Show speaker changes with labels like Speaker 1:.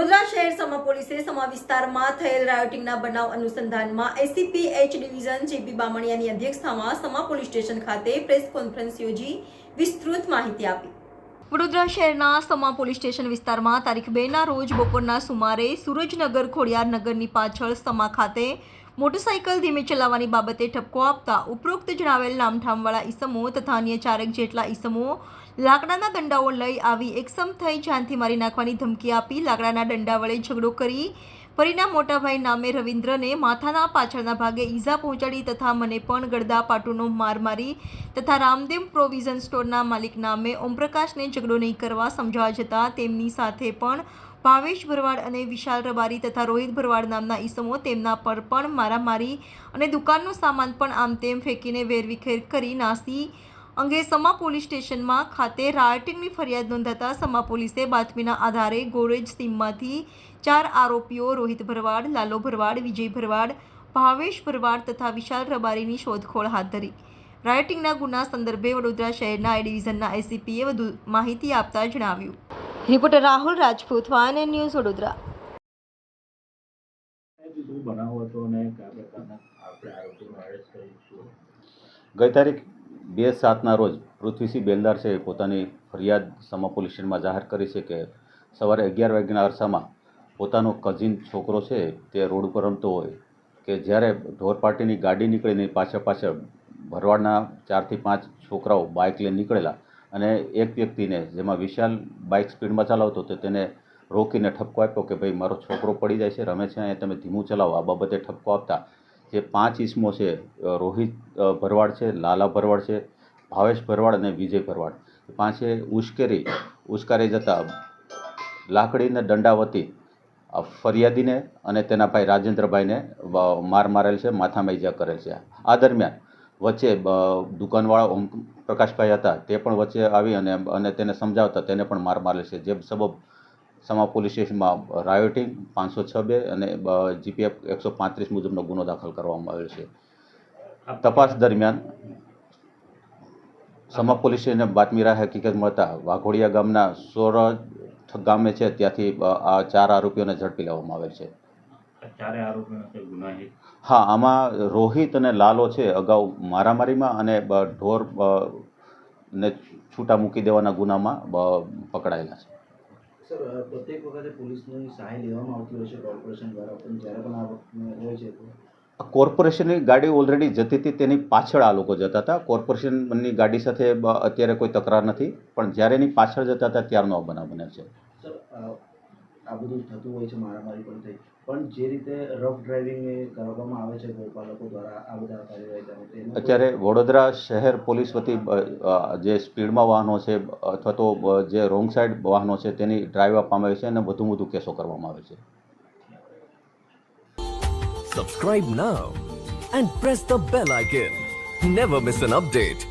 Speaker 1: વડોદરા શહેર સમા પોલીસે સમા વિસ્તારમાં થયેલ રાયોટિંગના બનાવ અનુસંધાનમાં એસીપી એચ ડિવિઝન જેપી બામણિયાની અધ્યક્ષતામાં સમા પોલીસ સ્ટેશન ખાતે પ્રેસ કોન્ફરન્સ યોજી વિસ્તૃત માહિતી આપી. વડોદરા શહેરના સમા પોલીસ સ્ટેશન વિસ્તારમાં તારીખ બેના રોજ બપોરના સુમારે સુરજનગર ખોડિયાર નગરની પાછળ સમા ખાતે મોટરસાઇકલ ધીમે ચલાવવાની બાબતે ઠપકો આપતા ઉપરોક્ત જણાવેલ નામઠામવાળા ઈસમો તથા અન્ય ચારેક જેટલા ઈસમો લાકડાના દંડાઓ લઈ આવી એકસમ થઈ જાનથી મારી નાખવાની ધમકી આપી લાકડાના દંડા વડે ઝઘડો કરી. પરિણામ મોટાભાઈ નામે રવિન્દ્રને માથાના પાછળના ભાગે ઈજા પહોંચાડી તથા મને પણ ગળદા પાટુનો માર મારી તથા રામદેવ પ્રોવિઝન સ્ટોરના માલિક નામે ઓમપ્રકાશને ઝઘડો નહીં કરવા સમજાવવા જતાં તેમની સાથે પણ ભાવેશ ભરવાડ અને વિશાલ રબારી તથા રોહિત ભરવાડ નામના ઈસમો તેમના પર પણ મારામારી અને દુકાનનો સામાન પણ આમ તેમ ફેંકીને વેરવિખેર કરી નાસી. અંગે સમા પોલીસ સ્ટેશનમાં ખાતે રાયટિંગની ફરિયાદ નોંધાતા સમા પોલીસે બાતમીના આધારે ગોરેજ સીમમાંથી ચાર આરોપીઓ રોહિત ભરવાડ લાલો ભરવાડ વિજય ભરવાડ ભાવેશ ભરવાડ તથા વિશાલ રબારીની શોધખોળ હાથ ધરી. રાયટિંગના ગુના સંદર્ભે વડોદરા શહેરના એ ડિવિઝનના એસીપીએ વધુ માહિતી આપતા જણાવ્યું. રિપોર્ટર રાહુલ રાજપૂત વાન ન્યૂઝ વડોદરા.
Speaker 2: બનાવ હતો અને કયા પ્રકારના આપણે આરોપીનો અરેસ્ટ કરીશું?
Speaker 3: ગઈ તારીખ બે સાતના રોજ પૃથ્વીસિંહ બેલદાર છે એ પોતાની ફરિયાદ સમા પોલીસ સ્ટેશનમાં જાહેર કરી છે કે સવારે અગિયાર વાગ્યાના અરસામાં પોતાનો કઝિન છોકરો છે તે રોડ ઉપર રમતો હોય કે જ્યારે ઢોર પાર્ટીની ગાડી નીકળીને પાછળ પાછળ ભરવાડના ચારથી પાંચ છોકરાઓ બાઇક લઈને નીકળેલા અને એક વ્યક્તિને જેમાં વિશાલ બાઇક સ્પીડમાં ચલાવતો તો તેને રોકીને ઠપકો આપ્યો કે ભાઈ, મારો છોકરો પડી જાય છે, રમે છે, અહીંયા તમે ધીમું ચલાવો. આ બાબતે ઠપકો આપતા જે પાંચ ઈસમો છે રોહિત ભરવાડ છે, લાલા ભરવાડ છે, ભાવેશ ભરવાડ અને વિજય ભરવાડ. પાંચે ઉશ્કેરી, ઉશ્કારી જતા લાકડીને દંડાવતી ફરિયાદીને અને તેના ભાઈ રાજેન્દ્રભાઈને માર મારેલ છે માથામાં ઈજા કરેલ છે. આ દરમિયાન વચ્ચે દુકાનવાળા ઓમ, પ્રકાશભાઈ હતા, તે પણ વચ્ચે આવી અને અને તેને સમજાવતા તેને પણ માર મારેલ છે. જે સબબ સમા પોલીસ સ્ટેશનમાં રાયોટિંગ પાંચસો છ બે અને જીપીએફ એકસો પાંત્રીસ મુજબનો ગુનો દાખલ કરવામાં આવેલ છે. તપાસ દરમિયાન સમા પોલીસ સ્ટેશને બાતમી રાહ હકીકત મળતા વાઘોડિયા ગામના સોરજ ગામે છે ત્યાંથી આ ચાર આરોપીઓને ઝડપી લેવામાં આવેલ છે. હા આમાં રોહિત અને લાલો છે અગાઉ મારામારીમાં અને ઢોર ને છૂટા મૂકી દેવાના ગુનામાં પકડાયેલા છે.
Speaker 4: સર પ્રત્યેક વખતે પોલીસની સહાય લેવામાં આવતી હોય છે કોર્પોરેશન દ્વારા પણ જ્યારે પણ આ હોય છે તો?
Speaker 3: કોર્પોરેશનની ગાડી ઓલરેડી જતી હતી તેની પાછળ આ લોકો જતા હતા. કોર્પોરેશનની ગાડી સાથે અત્યારે કોઈ તકરાર નથી પણ જ્યારે એની પાછળ જતા હતા ત્યારનો આ બનાવ બન્યો છે.
Speaker 4: સર આ બધું થતું હોય છે મારામારી પણ થઈ પણ જે રીતે રફ ડ્રાઇવિંગ એ કરવામાં આવે છે ગોપાલકો દ્વારા આ બધા કાર્યવાહી કરે
Speaker 3: અત્યારે વડોદરા શહેર પોલીસ વતી જે સ્પીડમાં વાહનો છે અથવા તો જે રોંગ સાઈડ વાહનો છે તેની ડ્રાઈવ આપવામાં આવે છે અને વધુ વધુ કેસો કરવામાં આવે છે
Speaker 5: Subscribe now and press the bell icon. Never miss an update.